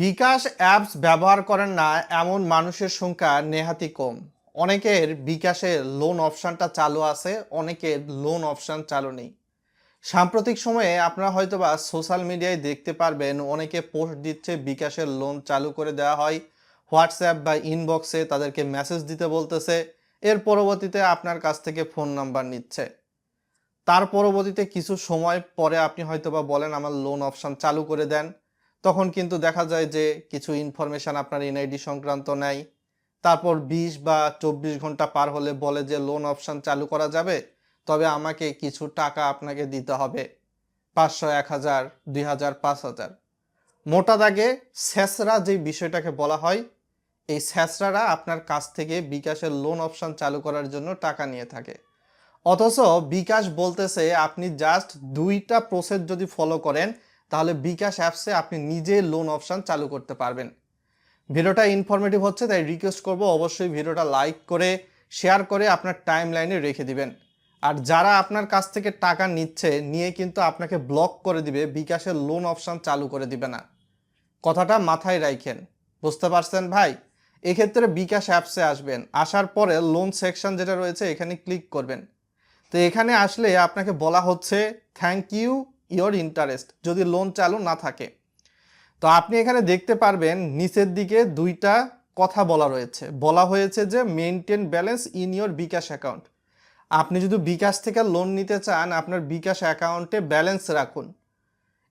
বিকাশ apps ব্যবহার করেন না এমন মানুষের সংখ্যা নেহাতি কম। অনেকের বিকাশে লোন অপশানটা চালু আছে, অনেকের লোন অপশান চালু নেই। সাম্প্রতিক সময়ে আপনারা হয়তোবা সোশ্যাল মিডিয়ায় দেখতে পারবেন, অনেকে পোস্ট দিচ্ছে বিকাশের লোন চালু করে দেওয়া হয়, হোয়াটসঅ্যাপ বা ইনবক্সে তাদেরকে মেসেজ দিতে বলতেছে, এর পরবর্তীতে আপনার কাছ থেকে ফোন নাম্বার নিচ্ছে। তার পরবর্তীতে কিছু সময় পরে আপনি হয়তোবা বলেন, আমার লোন অপশান চালু করে দেন। তখন কিন্তু দেখা যায় যে কিছু ইনফরমেশন আপনার এনআইডি সংক্রান্ত নেয় তারপর বিশ বা চব্বিশ ঘণ্টা পার হলে বলে যে লোন অপশান চালু করা যাবে, তবে আমাকে কিছু টাকা আপনাকে দিতে হবে, পাঁচশো, এক হাজার, দুই হাজার, পাঁচ হাজার। মোটা দাগে স্যাসরা যে বিষয়টাকে বলা হয়, এই স্যাসরারা আপনার কাছ থেকে বিকাশের লোন অপশন চালু করার জন্য টাকা নিয়ে থাকে। অথচ বিকাশ বলতেছে আপনি জাস্ট দুইটা প্রসেস যদি ফলো করেন তাহলে বিকাশ অ্যাপসে আপনি নিজে লোন অপশান চালু করতে পারবেন। ভিডিওটা ইনফরমেটিভ হচ্ছে, তাই রিকোয়েস্ট করব অবশ্যই ভিডিওটা লাইক করে শেয়ার করে আপনার টাইম লাইনে রেখে দিবেন। আর যারা আপনার কাছ থেকে টাকা নিচ্ছে, নিয়ে কিন্তু আপনাকে ব্লক করে দিবে, বিকাশের লোন অপশান চালু করে দিবে না। কথাটা মাথায় রাখেন বুঝতে পারছেন ভাই? এক্ষেত্রে বিকাশ অ্যাপসে আসবেন, আসার পরে লোন সেকশন যেটা রয়েছে এখানে ক্লিক করবেন। তো এখানে আসলে আপনাকে বলা হচ্ছে থ্যাংক ইউ ইয়োর ইন্টারেস্ট যদি লোন চালু না থাকে। তো আপনি এখানে দেখতে পারবেন নিচের দিকে দুইটা কথা বলা রয়েছে। বলা হয়েছে যে maintain balance in your bKash account আপনি যদি বিকাশ থেকে লোন নিতে চান, আপনার বিকাশ অ্যাকাউন্টে ব্যালেন্স রাখুন।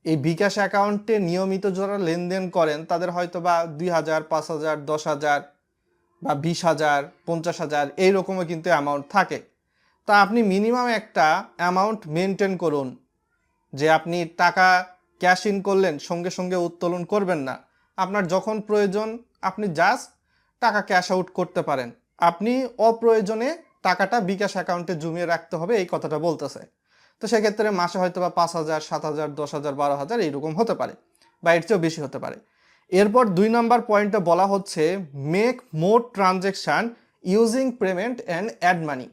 এই বিকাশ অ্যাকাউন্টে নিয়মিত যারা লেনদেন করেন, তাদের হয়তো বা দুই হাজার, পাঁচ হাজার, দশ হাজার বা বিশ হাজার, পঞ্চাশ হাজার এইরকমও কিন্তু অ্যামাউন্ট থাকে। তা আপনি মিনিমাম একটা অ্যামাউন্ট মেনটেন করুন। যে আপনি টাকা ক্যাশ ইন করলেন, সঙ্গে সঙ্গে উত্তোলন করবেন না। আপনার যখন প্রয়োজন, আপনি জাস্ট টাকা ক্যাশ আউট করতে পারেন। আপনি অপ্রয়োজনে টাকাটা বিকাশ অ্যাকাউন্টে জমিয়ে রাখতে হবে, এই কথাটা বলতেছে। তো সেক্ষেত্রে মাসে হয়তো বা পাঁচ হাজার, সাত হাজার, দশ হাজার, বারো হাজার এইরকম হতে পারে বা এর চেয়েও বেশি হতে পারে। এরপর দুই নম্বর পয়েন্টে বলা হচ্ছে make more transaction using payment and add money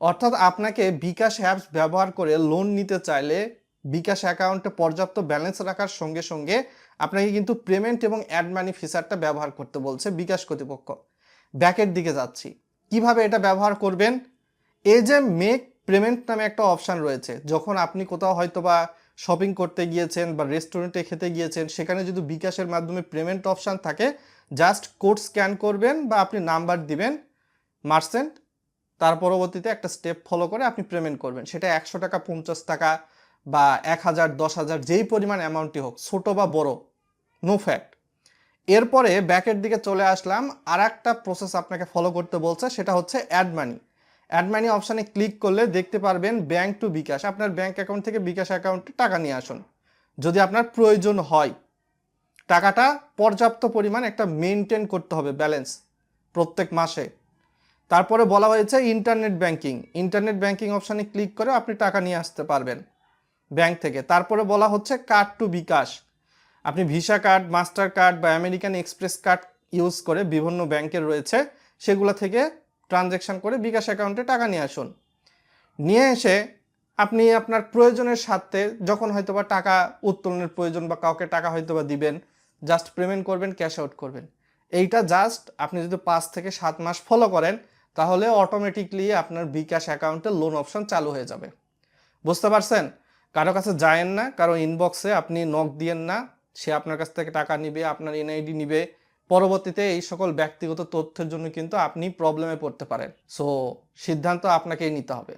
অর্থাৎ আপনাকে বিকাশ অ্যাপস ব্যবহার করে লোন নিতে চাইলে বিকাশ অ্যাকাউন্টে পর্যাপ্ত ব্যালেন্স রাখার সঙ্গে সঙ্গে আপনাকে কিন্তু পেমেন্ট এবং অ্যাড মানি ফিচারটা ব্যবহার করতে বলছে বিকাশ কর্তৃপক্ষ। ব্যাকের দিকে যাচ্ছি। কীভাবে এটা ব্যবহার করবেন? এই যে মেক পেমেন্ট নামে একটা অপশান রয়েছে, যখন আপনি কোথাও হয়তো বা শপিং করতে গিয়েছেন বা রেস্টুরেন্টে খেতে গিয়েছেন, সেখানে যদি বিকাশের মাধ্যমে পেমেন্ট অপশান থাকে, জাস্ট কোড স্ক্যান করবেন বা আপনি নাম্বার দিবেন, মার্সেন্ট, তার পরবর্তীতে একটা স্টেপ ফলো করে আপনি পেমেন্ট করবেন। সেটা একশো টাকা, পঞ্চাশ টাকা বা এক হাজার, দশ হাজার, যেই পরিমাণ অ্যামাউন্টই হোক, ছোটো বা বড় নো ফ্যাক্ট এরপরে ব্যাকের দিকে চলে আসলাম আর একটা প্রসেস আপনাকে ফলো করতে বলছে, সেটা হচ্ছে অ্যাড মানি অ্যাড মানি অপশানে ক্লিক করলে দেখতে পারবেন ব্যাংক টু বিকাশ। আপনার ব্যাংক অ্যাকাউন্ট থেকে বিকাশ অ্যাকাউন্টে টাকা নিয়ে আসুন। যদি আপনার প্রয়োজন হয়, টাকাটা পর্যাপ্ত পরিমাণ একটা মেনটেন করতে হবে ব্যালেন্স প্রত্যেক মাসে। তারপরে বলা হয়েছে ইন্টারনেট ব্যাংকিং ইন্টারনেট ব্যাংকিং অপশানে ক্লিক করে আপনি টাকা নিয়ে আসতে পারবেন। ব্যাংক থেকে। তারপরে বলা হচ্ছে কার্ড টু বিকাশ। আপনি ভিসা কার্ড, মাস্টার কার্ড বা আমেরিকান এক্সপ্রেস কার্ড ইউজ করে বিভিন্ন ব্যাংকের রয়েছে, সেগুলো থেকে ট্রানজ্যাকশন করে বিকাশ অ্যাকাউন্টে টাকা নিয়ে আসুন। নিয়ে এসে আপনি আপনার প্রয়োজনের সাথে যখন হয়তোবা টাকা উত্তোলনের প্রয়োজন বা কাউকে টাকা হয়তোবা দিবেন জাস্ট পেমেন্ট করবেন ক্যাশ আউট করবেন। এইটা জাস্ট আপনি যদি পাঁচ থেকে সাত মাস ফলো করেন, তাহলে অটোমেটিকলি আপনার বিকাশ অ্যাকাউন্টে লোন অপশন চালু হয়ে যাবে। বুঝতে পারছেন? কারও কাছে যায়েন না, কারও ইনবক্সে আপনি নক দিয়েন না, সে আপনার কাছ থেকে টাকা নিবে, আপনার এনআইডি নিবে। পরবর্তীতে এই সকল ব্যক্তিগত তথ্যের জন্য কিন্তু আপনি প্রবলেমে পড়তে পারেন। সো সিদ্ধান্ত আপনাকেই নিতে হবে।